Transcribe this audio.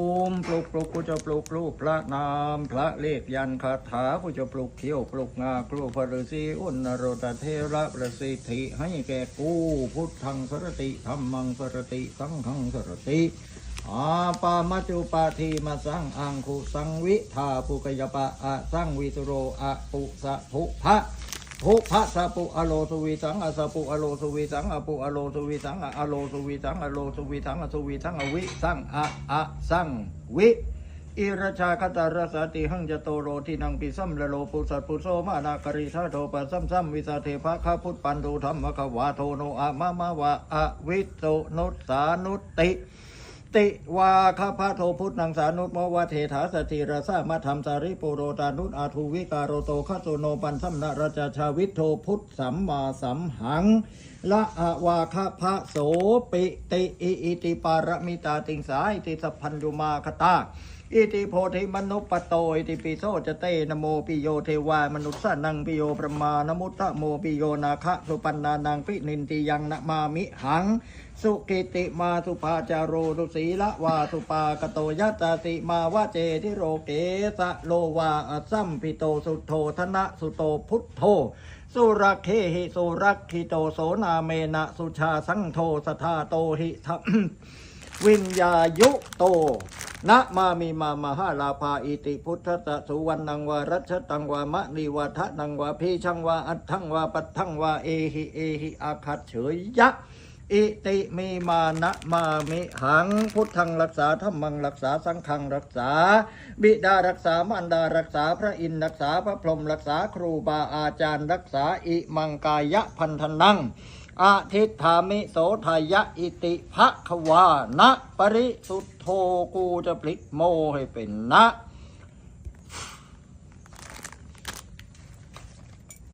โอมปลุกปลุกกูจะปลุกลูกพระนามพระเลขยันคาถากูจะปลุกเขี้ยวปลุกงากลูกพระฤาษีอุณนโรตเทระประสิทธิให้แก่กูพุทธังสรติธรรมังสรติสังฆังสรติอาปามัจจุปาทีมาสังอังคุสังวิทาปุกยปะอะสังวิตุโรอะปุสะภุพะ ภุพะสะปุอโลสุวิสังอสะปุอโลสุวิสังอปุอโลสุวิสังออโลสุวิสังอโลสุวิสังอสุวิสังอวิสังอะอะสังวิอิรชาคตารสติหังจะโตโรที่นังปิสัมละโลปุสัตปุโสมานาคริชาโทปัสสัมสัมวิสาเทภะข้าพุทธปันตุธรรมะขวาโทโนอะมะมะวะอะวิโตนุสสานุติ ติวาคาพระโทพุทธังสานุตมวะเทถาสติระสามาธรรมสาริปุโรตานุตอาทูวิการโรโตขโสโนปันสัมนราชาชาวิทโทพุทธสัมมาสัมหัง ละอาวาคาพะโสปิติอิอิติปารมิตาติงสาอิติสัพพัญญุมาคตาอิติโพธิมนุปปโตอิติปิโสจะเตนโมปิโยเทวามนุษสนังปิโยประมานมุตตะโมปิโยนาคะสุปันนานังปินินติยังนะมามิหัง สุกิติมาสุภาจาโรดุสีละวาสุปากโตยัตติมาวะเจทิโรเกสะโลวาอัสัมปิโตสุโธธนะสุโตพุทโธสุรักเคหิสุรักขิโตโสนาเมนะสุชาสังโทสทาโตหิทัพวิญญายุโตนะมามีมามหาลาภาอิติพุทธะสุวรรณังวารัชตังวามะนิวัฒนังวาพีชังวาอัตถังวาปัตถังวาเอหิเอหิอาคัตเฉยยะ อิติมีมานะมามิหัง พุทธังรักษาธรรมังรักษาสังฆังรักษา บิดารักษามารดารักษาพระอินทร์รักษาพระพรหมรักษาครูบาอาจารย์ รักษาอิมังกายะพันธนังอาทิตถามิโสทายะอิติภะควานะ ปริสุทโธกูจะพลิกโมให้เป็นนะ